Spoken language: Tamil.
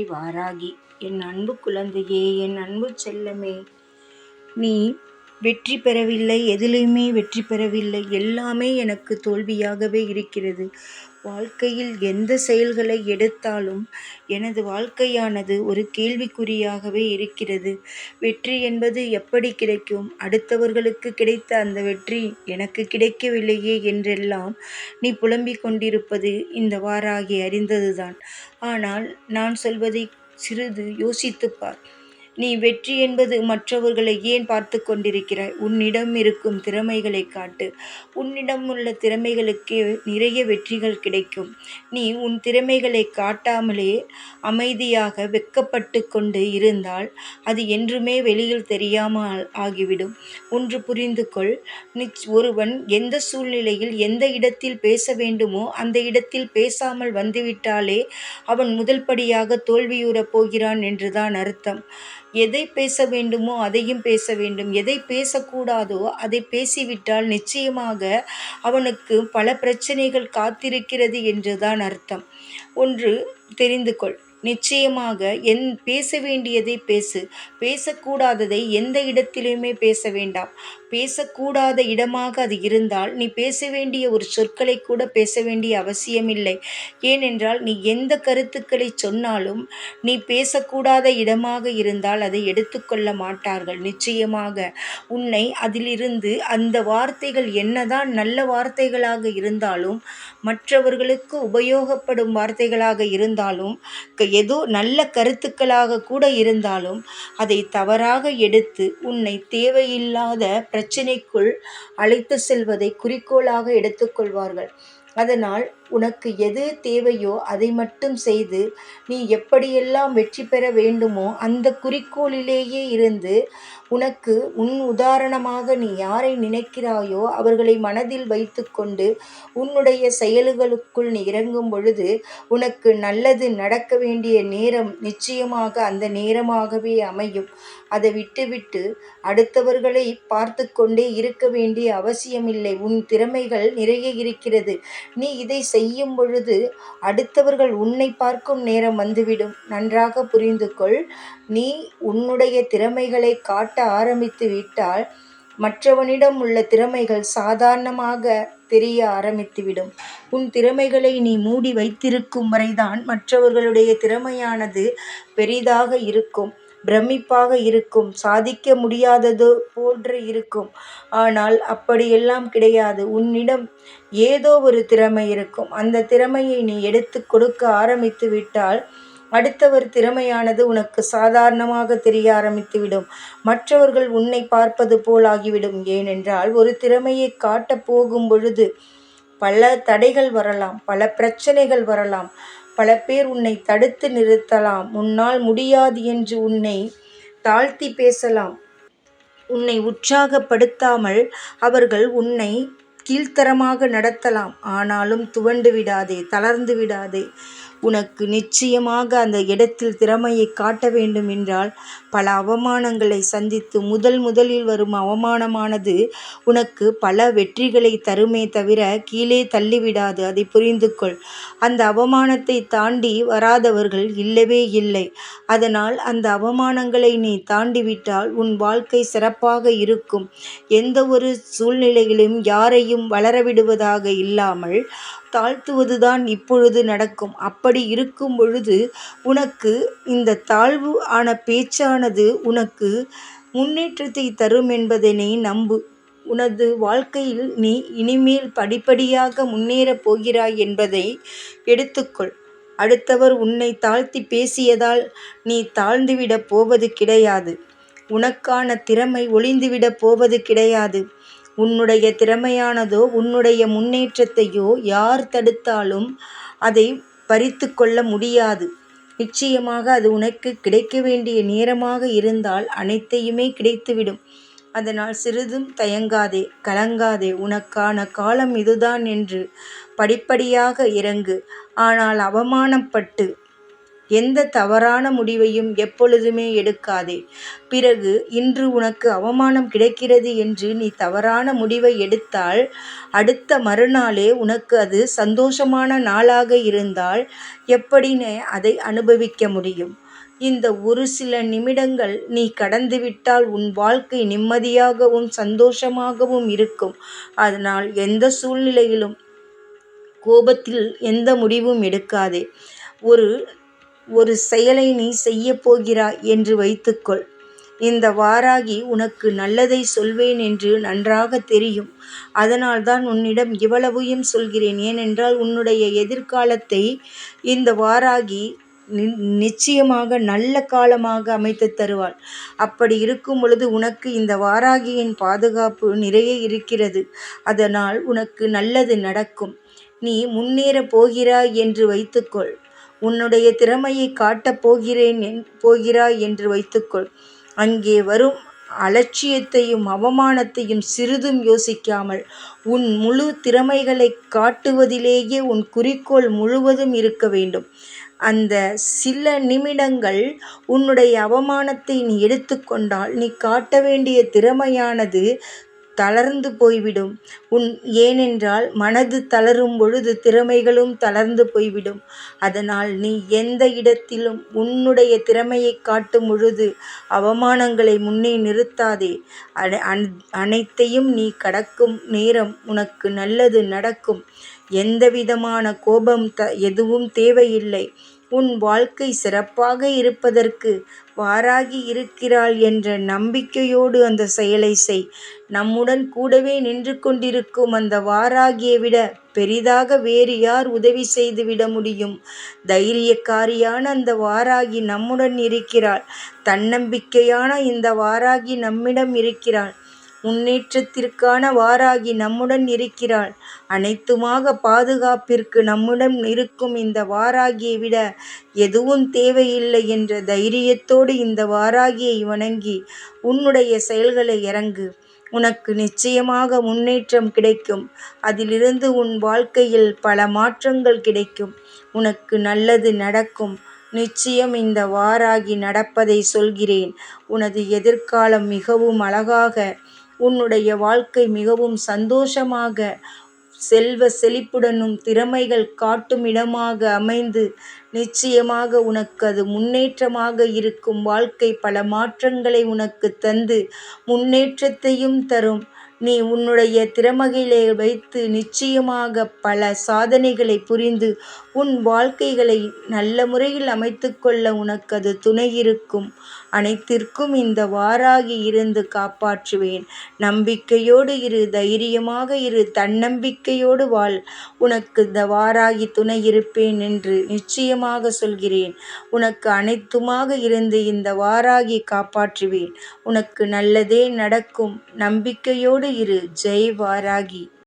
வாராகி. என் அன்பு குழந்தையே என் அன்பு செல்லமே. நீ வெற்றி பெறவில்லை எதிலுமே வெற்றி பெறவில்லை. எல்லாமே எனக்கு தோல்வியாகவே இருக்கிறது. வாழ்க்கையில் எந்த செயல்களை எடுத்தாலும் எனது வாழ்க்கையானது ஒரு கேள்விக்குறியாகவே இருக்கிறது. வெற்றி என்பது எப்படி கிடைக்கும்? அடுத்தவர்களுக்கு கிடைத்த அந்த வெற்றி எனக்கு கிடைக்கவில்லையே என்றெல்லாம் நீ புலம்பிக் கொண்டிருப்பது இந்த வாராகி அறிந்ததுதான். ஆனால் நான் சொல்வதை சிறிது யோசித்துப் பார். நீ வெற்றி என்பது மற்றவர்களை ஏன் பார்த்து கொண்டிருக்கிறாய்? உன்னிடம் இருக்கும் திறமைகளை காட்டு. உன்னிடம் உள்ள திறமைகளுக்கே நிறைய வெற்றிகள் கிடைக்கும். நீ உன் திறமைகளை காட்டாமலே அமைதியாக வெக்கப்பட்டு கொண்டு இருந்தால் அது என்றுமே வெளியில் தெரியாமல் ஆகிவிடும். ஒன்று புரிந்து கொள். நிச் ஒருவன் எந்த சூழ்நிலையில் எந்த இடத்தில் பேச வேண்டுமோ அந்த இடத்தில் பேசாமல் வந்துவிட்டாலே அவன் முதல் படியாக தோல்வியுறப் போகிறான் என்றுதான் அர்த்தம். எதை பேச வேண்டுமோ அதையும் பேச வேண்டும். எதை பேசக்கூடாதோ அதை பேசிவிட்டால் நிச்சயமாக அவனுக்கு பல பிரச்சனைகள் காத்திருக்கிறது என்றுதான் அர்த்தம். ஒன்று தெரிந்து கொள். நிச்சயமாக என் பேச வேண்டியதை பேசு. பேசக்கூடாததை எந்த இடத்திலுமே பேச வேண்டாம். பேசக்கூடாத இடமாக அது இருந்தால் நீ பேச வேண்டிய ஒரு சொற்களை கூட பேச வேண்டிய அவசியமில்லை. ஏனென்றால் நீ எந்த கருத்துக்களை சொன்னாலும் நீ பேசக்கூடாத இடமாக இருந்தால் அதை எடுத்துக்கொள்ள மாட்டார்கள். நிச்சயமாக உன்னை அதிலிருந்து அந்த வார்த்தைகள் என்னதான் நல்ல வார்த்தைகளாக இருந்தாலும் மற்றவர்களுக்கு உபயோகப்படும் வார்த்தைகளாக இருந்தாலும் ஏதோ நல்ல கருத்துக்களாக கூட இருந்தாலும் அதை தவறாக எடுத்து உன்னை தேவையில்லாத பிரச்சினைக்குள் அழைத்து செல்வதை குறிக்கோளாக எடுத்துக்கொள்வார்கள் அதனால் உனக்கு எது தேவையோ அதை மட்டும் செய்து நீ எப்படியெல்லாம் வெற்றி பெற வேண்டுமோ அந்த குறிக்கோளிலேயே இருந்து உனக்கு உன் உதாரணமாக நீ யாரை நினைக்கிறாயோ அவர்களை மனதில் வைத்துக்கொண்டு உன்னுடைய செயல்களுக்குள் நீ இறங்கும் பொழுது உனக்கு நல்லது நடக்க வேண்டிய நேரம் நிச்சயமாக அந்த நேரமாகவே அமையும். அதை விட்டுவிட்டு அடுத்தவர்களை பார்த்து கொண்டே இருக்க வேண்டிய அவசியமில்லை. உன் திறமைகள் நிறைய இருக்கிறது. நீ இதை செய்யும் பொழுது அடுத்தவர்கள் உன்னை பார்க்கும் நேரம் வந்துவிடும். நன்றாக புரிந்து கொள். நீ உன்னுடைய திறமைகளை காட்ட ஆரம்பித்து விட்டால் மற்றவனிடம் உள்ள திறமைகள் சாதாரணமாக தெரிய ஆரம்பித்துவிடும் உன் திறமைகளை நீ மூடி வைத்திருக்கும் வரைதான் மற்றவர்களுடைய திறமையானது பெரிதாக இருக்கும். பிரமிப்பாக இருக்கும். சாதிக்க முடியாதது போன்று இருக்கும். ஆனால் அப்படியெல்லாம் கிடையாது. உன்னிடம் ஏதோ ஒரு திறமை இருக்கும். அந்த திறமையை நீ எடுத்து கொடுக்க ஆரம்பித்து விட்டால் அடுத்தவர் திறமையானது உனக்கு சாதாரணமாக தெரிய ஆரம்பித்துவிடும். மற்றவர்கள் உன்னை பார்ப்பது போல் ஆகிவிடும். ஏனென்றால் ஒரு திறமையை காட்டப் போகும் பொழுது பல தடைகள் வரலாம் பல பிரச்சனைகள் வரலாம். பல பேர் உன்னை தடுத்து நிறுத்தலாம். உன்னால் முடியாது என்று உன்னை தாழ்த்தி பேசலாம். உன்னை உற்சாகப்படுத்தாமல் அவர்கள் உன்னை கீழ்த்தரமாக நடத்தலாம். ஆனாலும் துவண்டு விடாதே தளர்ந்து விடாதே. உனக்கு நிச்சயமாக அந்த இடத்தில் திறமையை காட்ட வேண்டும் என்றால் பல அவமானங்களை சந்தித்து முதல் முதலில் வரும் அவமானமானது உனக்கு பல வெற்றிகளை தருமே தவிர கீழே தள்ளிவிடாது. அதை புரிந்து கொள். அந்த அவமானத்தை தாண்டி வராதவர்கள் இல்லவே இல்லை. அதனால் அந்த அவமானங்களை நீ தாண்டிவிட்டால் உன் வாழ்க்கை சிறப்பாக இருக்கும். எந்த ஒரு சூழ்நிலையிலும் யாரையும் வளரவிடுவதாக இல்லாமல் தாழ்த்துவதுதான் இப்பொழுது நடக்கும். அப்படி இருக்கும் பொழுது உனக்கு இந்த தாழ்வு ஆன பேச்சானது உனக்கு முன்னேற்றத்தை தரும் என்பதனை நம்பு. உனது வாழ்க்கையில் நீ இனிமேல் படிப்படியாக முன்னேறப் போகிறாய் என்பதை எடுத்துக்கொள். அடுத்தவர் உன்னை தாழ்த்தி பேசியதால் நீ தாழ்ந்துவிடப் போவது கிடையாது. உனக்கான திறமை ஒளிந்துவிடப் போவது கிடையாது. உன்னுடைய திறமையானதோ உன்னுடைய முன்னேற்றத்தையோ யார் தடுத்தாலும் அதை பறித்து கொள்ள முடியாது. நிச்சயமாக அது உனக்கு கிடைக்க வேண்டிய நேரமாக இருந்தால் அனைத்தையுமே கிடைத்துவிடும். அதனால் சிறிதும் தயங்காதே கலங்காதே. உனக்கான காலம் இதுதான் என்று படிப்படியாக இறங்கு. ஆனால் அவமானப்பட்டு எந்த தவறான முடிவையும் எப்பொழுதுமே எடுக்காதே. பிறகு இன்று உனக்கு அவமானம் கிடைக்கிறது என்று நீ தவறான முடிவை எடுத்தால் அடுத்த மறுநாளே உனக்கு அது சந்தோஷமான நாளாக இருந்தால் எப்படினே அதை அனுபவிக்க முடியும்? இந்த ஒரு சில நிமிடங்கள் நீ கடந்துவிட்டால் உன் வாழ்க்கை நிம்மதியாகவும் சந்தோஷமாகவும் இருக்கும். அதனால் எந்த சூழ்நிலையிலும் கோபத்தில் எந்த முடிவும் எடுக்காதே. ஒரு ஒரு செயலை நீ செய்யப் போகிறாய் என்று வைத்துக்கொள். இந்த வாராகி உனக்கு நல்லதை சொல்வேன் என்று நன்றாக தெரியும். அதனால்தான் உன்னிடம் இவ்வளவையும் சொல்கிறேன். ஏனென்றால் உன்னுடைய எதிர்காலத்தை இந்த வாராகி நிச்சயமாக நல்ல காலமாக அமைத்துத் தருவாள். அப்படி இருக்கும் பொழுது உனக்கு இந்த வாராகியின் பாதுகாப்பு நிறைய இருக்கிறது. அதனால் உனக்கு நல்லது நடக்கும். நீ முன்னேறப் போகிறாய் என்று வைத்துக்கொள். உன்னுடைய திறமையை காட்டப் போகிறேன் என் போகிறாய் என்று வைத்துக்கொள். அங்கே வரும் அலட்சியத்தையும் அவமானத்தையும் சிறிதும் யோசிக்காமல் உன் முழு திறமைகளை காட்டுவதிலேயே உன் குறிக்கோள் முழுவதும் இருக்க வேண்டும். அந்த சில நிமிடங்கள் உன்னுடைய அவமானத்தை நீ எடுத்துக்கொண்டால் நீ காட்ட வேண்டிய திறமையானது தளர்ந்து போய்விடும். உன் ஏனென்றால் மனது தளரும் பொழுது திறமைகளும் தளர்ந்து போய்விடும். அதனால் நீ எந்த இடத்திலும் உன்னுடைய திறமையை காட்டும் பொழுது அவமானங்களை முன்னே நிறுத்தாதே. அனைத்தையும் நீ கடக்கும் நேரம் உனக்கு நல்லது நடக்கும். எந்தவிதமான கோபம் த எதுவும் தேவையில்லை. உன் வாழ்க்கை சிறப்பாக இருப்பதற்கு வாராகி இருக்கிறாள் என்ற நம்பிக்கையோடு அந்த செயலை செய். நம்முடன் கூடவே நின்று கொண்டிருக்கும் அந்த வாராகியை விட பெரிதாக வேறு யார் உதவி செய்து விட முடியும்? தைரியக்காரியான அந்த வாராகி நம்முடன் இருக்கிறாள். தன்னம்பிக்கையான இந்த வாராகி நம்மிடம் இருக்கிறாள். முன்னேற்றத்திற்கான வாராகி நம்முடன் இருக்கிறாள். அனைத்துமாக பாதுகாப்பிற்கு நம்முடன் இருக்கும் இந்த வாராகியை விட எதுவும் தேவையில்லை என்ற தைரியத்தோடு இந்த வாராகியை வணங்கி உன்னுடைய செயல்களை இறங்கு. உனக்கு நிச்சயமாக முன்னேற்றம் கிடைக்கும். அதிலிருந்து உன் வாழ்க்கையில் பல மாற்றங்கள் கிடைக்கும். உனக்கு நல்லது நடக்கும். நிச்சயம் இந்த வாராகி நடப்பதை சொல்கிறேன். உனது எதிர்காலம் மிகவும் அழகாக உன்னுடைய வாழ்க்கை மிகவும் சந்தோஷமாக செல்வ செழிப்புடனும் திறமைகள் காட்டும் இடமாக அமைந்து நிச்சயமாக உனக்கு அது முன்னேற்றமாக இருக்கும் வாழ்க்கை பல மாற்றங்களை உனக்கு தந்து முன்னேற்றத்தையும் தரும். நீ உன்னுடைய திறமைகளை வைத்து நிச்சயமாக பல சாதனைகளை புரிந்து உன் வாழ்க்கைகளை நல்ல முறையில் அமைத்துக்கொள்ள உனக்கு அது துணை இருக்கும். அனைத்திற்கும் இந்த வாராகி இருந்து காப்பாற்றுவேன். நம்பிக்கையோடு இரு. தைரியமாக இரு. தன்னம்பிக்கையோடு வாழ். உனக்கு இந்த வாராகி துணை இருப்பேன் என்று நிச்சயமாக சொல்கிறேன். உனக்கு அனைத்துமாக இருந்து இந்த வாராகி காப்பாற்றுவேன். உனக்கு நல்லதே நடக்கும். நம்பிக்கையோடு இரு. ஜெய் வாராகி!